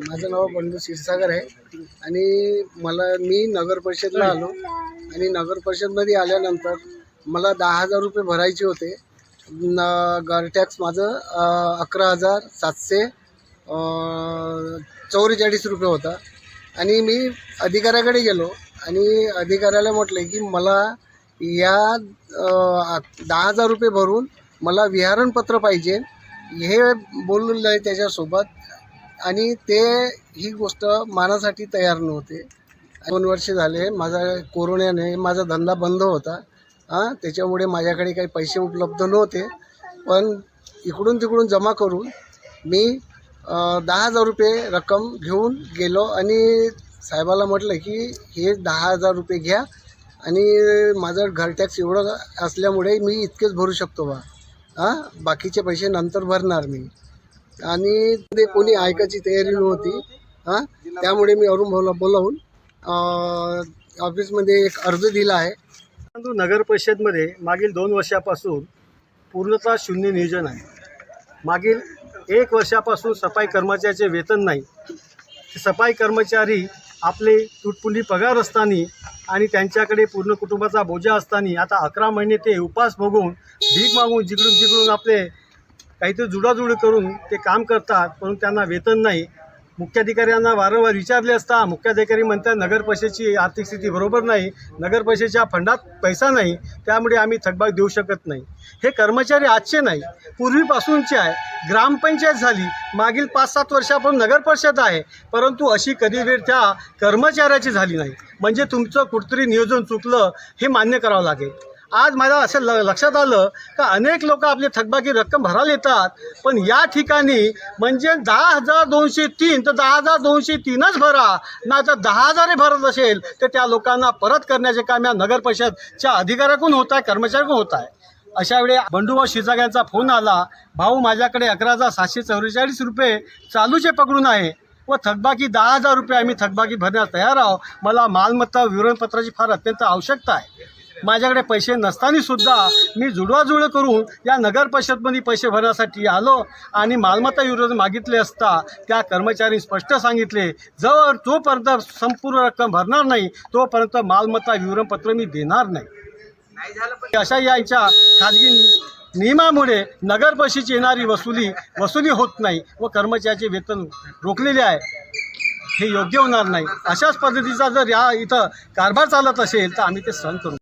माझं नाव बंधू क्षीरसागर आहे. आणि मला मी नगर परिषदला आलो. आणि नगर परिषदमध्ये आल्यानंतर मला दहा हजार रुपये भरायचे होते. न घर टॅक्स माझं अकरा हजार सातशे चौवेचाळीस रुपये होता. आणि मी अधिकाऱ्याकडे गेलो. आणि अधिकाऱ्याला म्हटलं की मला या दहा हजार रुपये भरून मला विहारणपत्र पाहिजे. हे बोललेलं आहे त्याच्यासोबत. आणि ते ही गोष्ट मानासाठी तयार नव्हते. दोन वर्ष झाले माझा कोरोनाने माझा धंदा बंद होता. हां त्याच्यामुळे माझ्याकडे काही पैसे उपलब्ध नव्हते. पण इकडून तिकडून जमा करून मी दहा हजार रुपये रक्कम घेऊन गेलो. आणि साहेबाला म्हटलं की हे दहा हजार रुपये घ्या. आणि माझं घर टॅक्स एवढं असल्यामुळे मी इतकेच भरू शकतो बा. हां? बाकीचे पैसे नंतर भरणार मी. आणि ते कोणी ऐकायची तयारी नव्हती. हां? त्यामुळे मी अरुण भाऊला बोलावून ऑफिसमध्ये एक अर्ज दिला आहे. परंतु नगर परिषदमध्ये मागील दोन वर्षापासून पूर्णतः शून्य नियोजन आहे. मागील एक वर्षापासून सफाई कर्मचाऱ्याचे वेतन नाही. सफाई कर्मचारी आपले तुटपुंडी पगार असताना आणि त्यांच्याकडे पूर्ण कुटुंबाचा बोजा असताना आता अकरा महिने ते उपास भोगून भीक मागून जिकडून तिकडून आपले काहीतरी जुडाजुड करून ते काम करतात परंतु त्यांना वेतन नाही. मुख्याधिकाऱ्यांना वारंवार विचारले असता मुख्याधिकारी म्हणतात नगर परिषदेची आर्थिक स्थिती बरोबर नाही नगर परिषदेच्या फंडात पैसा नाही त्यामुळे आम्ही थकबाक देऊ शकत नाही. हे कर्मचारी आजचे नाही पूर्वीपासूनचे आहे. ग्रामपंचायत झाली मागील पाच सात वर्षापासून नगर परिषद आहे परंतु अशी कधी वेळ त्या कर्मचाऱ्याची झाली नाही. म्हणजे तुमचं कुठतरी नियोजन चुकलं हे मान्य करावं लागेल. आज मला असं ल लक्षात आलं का अनेक लोक आपली थकबाकी रक्कम भरायला येतात पण या ठिकाणी म्हणजे दहा हजार दोनशे तीन तर दहा हजार दोनशे तीनच भरा नाहीतर दहा हजारही भरत असेल तर त्या लोकांना परत करण्याचे काम या नगर परिषदच्या अधिकाऱ्याकडून होत आहे कर्मचाऱ्याकडून होत आहे अशा वेळी बंडूभाऊ शिरसाग यांचा फोन आला भाऊ माझ्याकडे अकरा हजार सातशे चौवेचाळीस रुपये चालूचे पकडून आहे व थकबाकी दहा हजार रुपये आम्ही थकबाकी भरण्यास तयार आहोत. मला मालमत्ता विवरणपत्राची फार अत्यंत आवश्यकता आहे. माझ्याकडे पैसे नसताना सुद्धा मी जुडवाजुळं करून या नगर परिषदमध्ये पैसे भरण्यासाठी आलो आणि मालमत्ता विरोध मागितले असता त्या कर्मचारी स्पष्ट सांगितले जर जोपर्यंत संपूर्ण रक्कम भरणार नाही तोपर्यंत मालमत्ता विवरणपत्र मी देणार नाही. अशा यांच्या खाजगी नियमामुळे नगर परिषदेची येणारी वसुली वसुली होत नाही व कर्मचाऱ्याचे वेतन रोखलेले आहे. हे योग्य होणार नाही. अशाच पद्धतीचा जर या इथं कारभार चालत असेल तर आम्ही ते सहन करू.